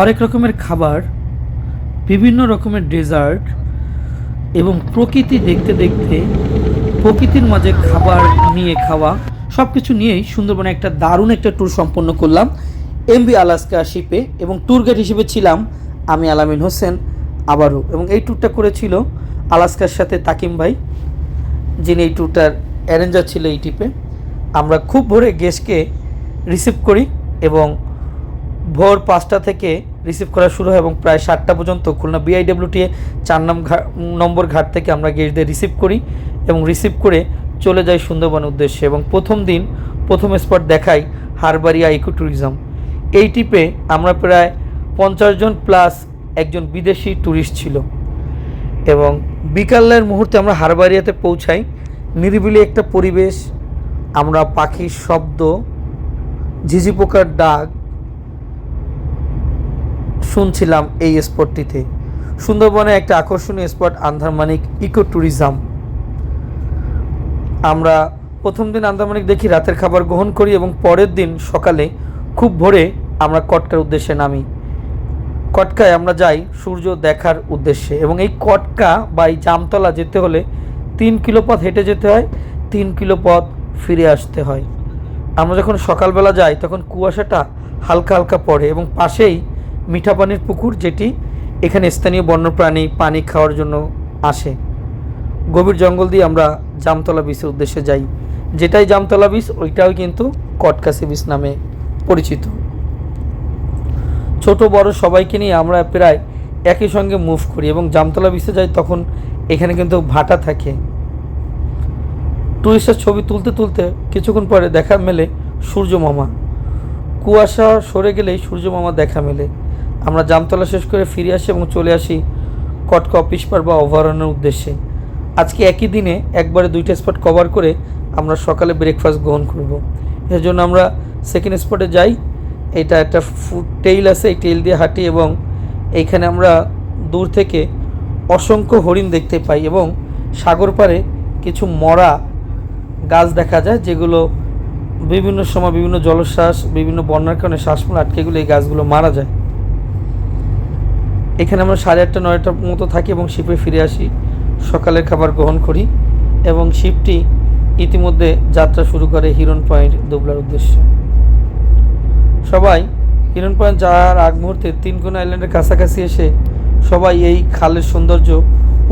হরেক রকমের খাবার, বিভিন্ন রকমের ডেজার্ট এবং প্রকৃতি দেখতে দেখতে প্রকৃতির মাঝে খাবার নিয়ে খাওয়া সব কিছু নিয়েই সুন্দরবনে একটা দারুণ একটা ট্যুর সম্পন্ন করলাম। এমবি আলাস্কা শিপে এবং ট্যুর গাইড হিসেবে ছিলাম আমি আলামিন হোসেন আবারও এবং এই ট্যুরটা করেছিল আলাস্কার সাথে তাকিম ভাই, যিনি এই ট্যুরটার অ্যারেঞ্জার ছিল এই ট্রিপে আমরা খুব ভোরে গেস্টকে রিসিভ করি এবং ভোর পাঁচটা থেকে রিসিভ করা শুরু হয় এবং প্রায় সাতটা পর্যন্ত খুলনা বিআইডব্লিউটিএ চার নাম নম্বর ঘাট থেকে আমরা গেস্টদের রিসিভ করি এবং রিসিভ করে চলে যাই সুন্দরবন উদ্দেশ্যে এবং প্রথম দিন প্রথম স্পট দেখাই হারবারিয়া ইকো ট্যুরিজম এই ট্রিপে আমরা প্রায় পঞ্চাশ জন প্লাস একজন বিদেশি ট্যুরিস্ট ছিল। এবং বিকালের মুহূর্তে আমরা হারবারিয়াতে পৌঁছাই। নিরিবিলি একটা পরিবেশ, আমরা পাখির শব্দ ঝিঝি পোকার ডাক শুনছিলাম এই স্পটটিতে। সুন্দরবনে একটা আকর্ষণীয় স্পট আন্ধারমানিক ইকো ট্যুরিজম আমরা প্রথম দিন আন্দামানিক দেখি, রাতের খাবার গ্রহণ করি এবং পরের দিন সকালে খুব ভোরে আমরা কটকার উদ্দেশ্যে নামি। কটকায় আমরা যাই সূর্য দেখার উদ্দেশ্যে এবং এই কটকা বা এই জামতলা যেতে হলে তিন কিলো পথ হেঁটে যেতে হয়, তিন কিলো পথ ফিরে আসতে হয়। আমরা যখন সকালবেলা যাই, তখন কুয়াশাটা হালকা হালকা পড়ে এবং পাশেই মিঠা পানির পুকুর যেটি এখানে স্থানীয় বন্যপ্রাণী পানি খাওয়ার জন্য আসে। গভীর জঙ্গল দিয়ে আমরা জামতলা বিচের উদ্দেশ্যে যাই। যেটাই জামতলা বিচ ওইটাও কিন্তু কটকাসি বিচ নামে পরিচিত। ছোট, বড় সবাইকে নিয়ে আমরা প্রায় একই সঙ্গে মুভ করি এবং জামতলা বিচে যাই তখন এখানে কিন্তু ভাটা থাকে। টুরিস্টের ছবি তুলতে তুলতে কিছুক্ষণ পরে দেখা মেলে সূর্য মামা কুয়াশা সরে গেলেই সূর্য মামা দেখা মেলে। আমরা জামতলা শেষ করে ফিরে আসি এবং চলে আসি কটকা অফিস পার বা অভয়ারণ্যের উদ্দেশ্যে। আজকে একই দিনে একবারে দুইটা স্পট কভার করে আমরা সকালে ব্রেকফাস্ট গ্রহণ করব। এর জন্য আমরা সেকেন্ড স্পটে যাই। এটা একটা টেইল আছে, এই টেইল দিয়ে হাঁটি এবং এইখানে আমরা দূর থেকে অসংখ্য হরিণ দেখতে পাই এবং সাগর পাড়ে কিছু মরা গাছ দেখা যায়, যেগুলো বিভিন্ন সময় বিভিন্ন জলশ্বাস বিভিন্ন বন্যার কারণে শ্বাসমূল আটকে গেলে এই গাছগুলো মারা যায়। এখানে আমরা সাড়ে আটটা, নয়টার মতো থাকি এবং শিপে ফিরে আসি। সকালের খাবার গ্রহণ করি এবং শিপটি ইতিমধ্যে যাত্রা শুরু করে হিরন পয়েন্ট দুবলার উদ্দেশ্যে। সবাই হিরন পয়েন্ট যাওয়ার আগ মুহূর্তে তিনকোনা আইল্যান্ডের কাছাকাছি এসে সবাই এই খালের সৌন্দর্য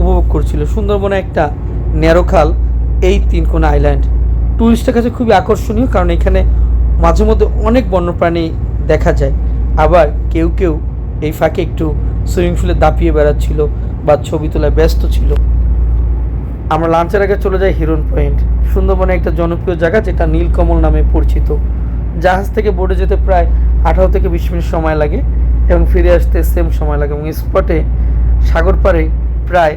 উপভোগ করছিল। সুন্দরবনে একটা ন্যারো খাল, এই তিনকোনা আইল্যান্ড। টুরিস্টের কাছে খুবই আকর্ষণীয় কারণ এখানে মাঝে মধ্যে অনেক বন্যপ্রাণী দেখা যায়। আবার কেউ কেউ এই ফাঁকে একটু সুইমিং পুলে দাপিয়ে বেড়াচ্ছিল বা ছবি তোলায় ব্যস্ত ছিল। আমরা লাঞ্চের আগে চলে যাই হিরন পয়েন্ট। সুন্দরবনে একটা জনপ্রিয় জায়গা যেটা নীলকমল নামে পরিচিত। জাহাজ থেকে বোর্ডে যেতে প্রায় আঠারো থেকে বিশ মিনিট সময় লাগে এবং ফিরে আসতে সেম সময় লাগে এবং স্পটে সাগর পাড়ে প্রায়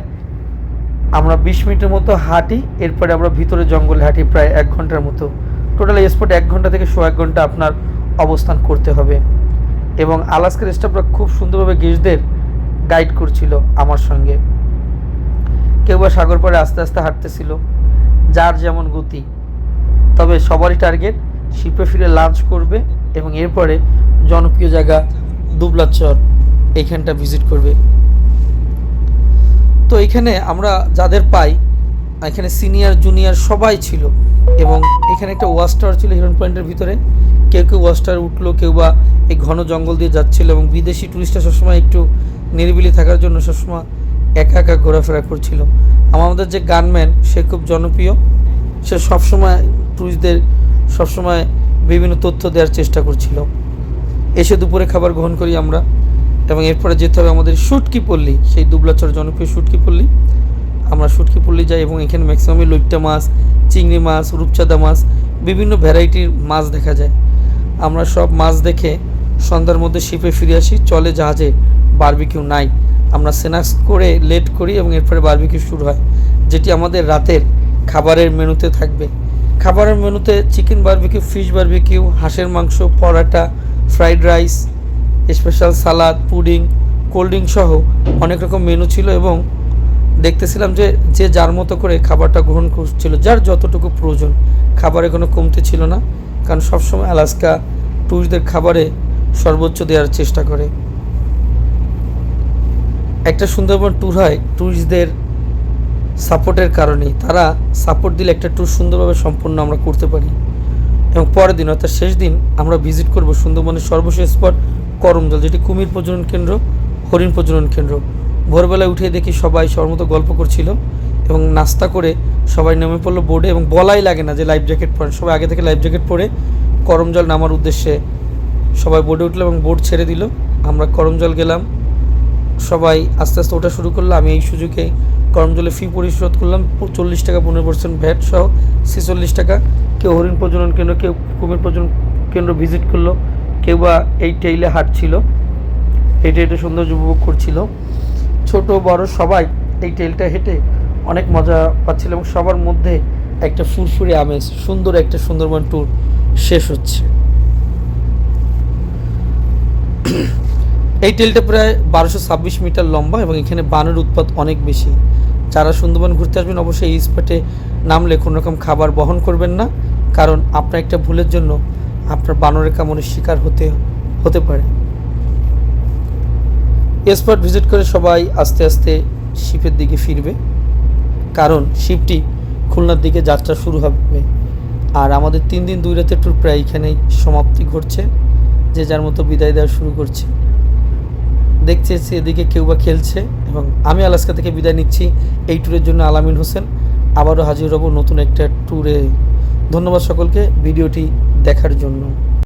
আমরা বিশ মিনিটের মতো হাঁটি, এরপরে আমরা ভিতরে জঙ্গলে হাঁটি প্রায় এক ঘণ্টার মতো। টোটাল স্পটে এক ঘণ্টা থেকে শো এক ঘণ্টা আপনার অবস্থান করতে হবে। এবং আলাস্কার স্টাফরা খুব সুন্দরভাবে গেস্টদের গাইড করছিল আমার সঙ্গে। কেউ বা সাগর পাড়ে আস্তে আস্তে হাঁটতেছিল, যার যেমন গতি। তবে সবারই টার্গেট শিপে ফিরে লাঞ্চ করবে এবং এরপরে জনপ্রিয় জায়গা দুবলাচর, এইখানটা ভিজিট করবে। তো এখানে আমরা যাদের পাই এখানে সিনিয়র জুনিয়র সবাই ছিল এবং এখানে একটা ওয়াচ টাওয়ার ছিল হিরন পয়েন্টের ভিতরে। কেউ কেউ ওয়াচ টাওয়ার উঠল, কেউ বা এই ঘন জঙ্গল দিয়ে যাচ্ছিল এবং বিদেশি টুরিস্টরা সবসময় একটু নিরিবিলি থাকার জন্য সবসময় একা একা ঘোরাফেরা করছিল। আমাদের যে গানম্যান সে খুব জনপ্রিয়। সে সবসময় টুরিস্টদের সবসময় বিভিন্ন তথ্য দেওয়ার চেষ্টা করছিল। এসে দুপুরে খাবার গ্রহণ করি আমরা এবং এরপরে যেতে হবে আমাদের শুটকি পল্লী, সেই দুবলাচর জনপ্রিয় শুটকি পল্লী। আমরা শুটকি পল্লী যাই এবং এখানে ম্যাক্সিমামই লইট্টা মাছ, চিংড়ি মাছ, রূপচাঁদা মাছ, বিভিন্ন ভ্যারাইটির মাছ দেখা যায়। আমরা সব মাছ দেখে সন্ধ্যার মধ্যে শিপে ফিরে আসি, চলে জাহাজে বারবিকিউ নাই। আমরা স্ন্যাক্স করে লেট করি এবং এরপরে বারবিকিউ শুরু হয়, যেটি আমাদের রাতের খাবারের মেনুতে থাকবে। খাবারের মেনুতে চিকেন বারবিকিউ ফিশ বারবিকিউ হাঁসের মাংস, paratha fried rice special salad pudding cold drink সহ অনেক রকম মেনু ছিল এবং দেখতেছিলাম যে যে যার মতো করে খাবারটা গ্রহণ করছিল, যার যতটুকু প্রয়োজন, খাবারে কোনো কমতি ছিল না। কারণ সবসময় আলাস্কা ট্যুরিস্টদের খাবারে সর্বোচ্চ দেওয়ার চেষ্টা করে। একটা সুন্দরবন ট্যুর হয় ট্যুরিস্টদের সাপোর্টের কারণেই। তারা সাপোর্ট দিলে একটা ট্যুর সুন্দরভাবে সম্পন্ন আমরা করতে পারি। এবং পরের দিন, অর্থাৎ শেষ দিন, আমরা ভিজিট করব সুন্দরবনের সর্বশেষ স্পট করমজল, যেটি কুমির প্রজনন কেন্দ্র, হরিণ প্রজনন কেন্দ্র। ভোরবেলায় উঠে দেখি সবাই সবার মতো গল্প করছিল এবং নাস্তা করে সবাই নেমে পড়ল বোর্ডে এবং বলাই লাগে না যে লাইফ জ্যাকেট পরে সবাই আগে থেকে লাইফ জ্যাকেট পরে করম জল নামার উদ্দেশ্যে সবাই বোর্ডে উঠল এবং বোর্ড ছেড়ে দিল। আমরা করম জল গেলাম। সবাই আস্তে আস্তে ওঠা শুরু করল। আমি এই সুযোগে করম জলে ফি পরিশোধ করলাম। চল্লিশ টাকা, পনেরো পার্সেন্ট ভ্যাট সহ ছেচল্লিশ টাকা। কেউ হরিণ প্রজনন কেন্দ্র, কেউ কুমির প্রজনন কেন্দ্র ভিজিট করল। কেউ বা এই টেইলে হাঁটছিল। হেঁটে হেঁটে সৌন্দর্য উপভোগ করছিল। ছোট, বড় সবাই এই টেলটা হেঁটে অনেক মজা পাচ্ছিল এবং সবার মধ্যে একটা ফুরফুরে আমেজ, সুন্দর একটা সুন্দরবন ট্যুর শেষ হচ্ছে। এই টেলটা প্রায় বারোশো ছাব্বিশ মিটার লম্বা এবং এখানে বানর উৎপাত অনেক বেশি। যারা সুন্দরবন ঘুরতে আসবেন অবশ্যই এই স্পটে নামলে কোনো রকম খাবার বহন করবেন না। কারণ আপনার একটা ভুলের জন্য আপনার বানরের কামড়ের শিকার হতে হতে পারে। স্পট ভিজিট করে সবাই আস্তে আস্তে শিপের দিকে ফিরবে। কারণ শিপটি খুলনার দিকে যাত্রা শুরু হবে। আর আমাদের তিন দিন দুই রাতের ট্যুর প্রায় এখানেই সমাপ্তি ঘটছে। যে যার মতো বিদায় দেওয়া শুরু করছে। দেখছে যে এদিকে কেউ বা খেলছে এবং আমি আলাস্কা থেকে বিদায় নিচ্ছি এই ট্যুরের জন্য আলামিন হোসেন। আবারও হাজির হব নতুন একটা ট্যুরে ধন্যবাদ সকলকে ভিডিওটি দেখার জন্য।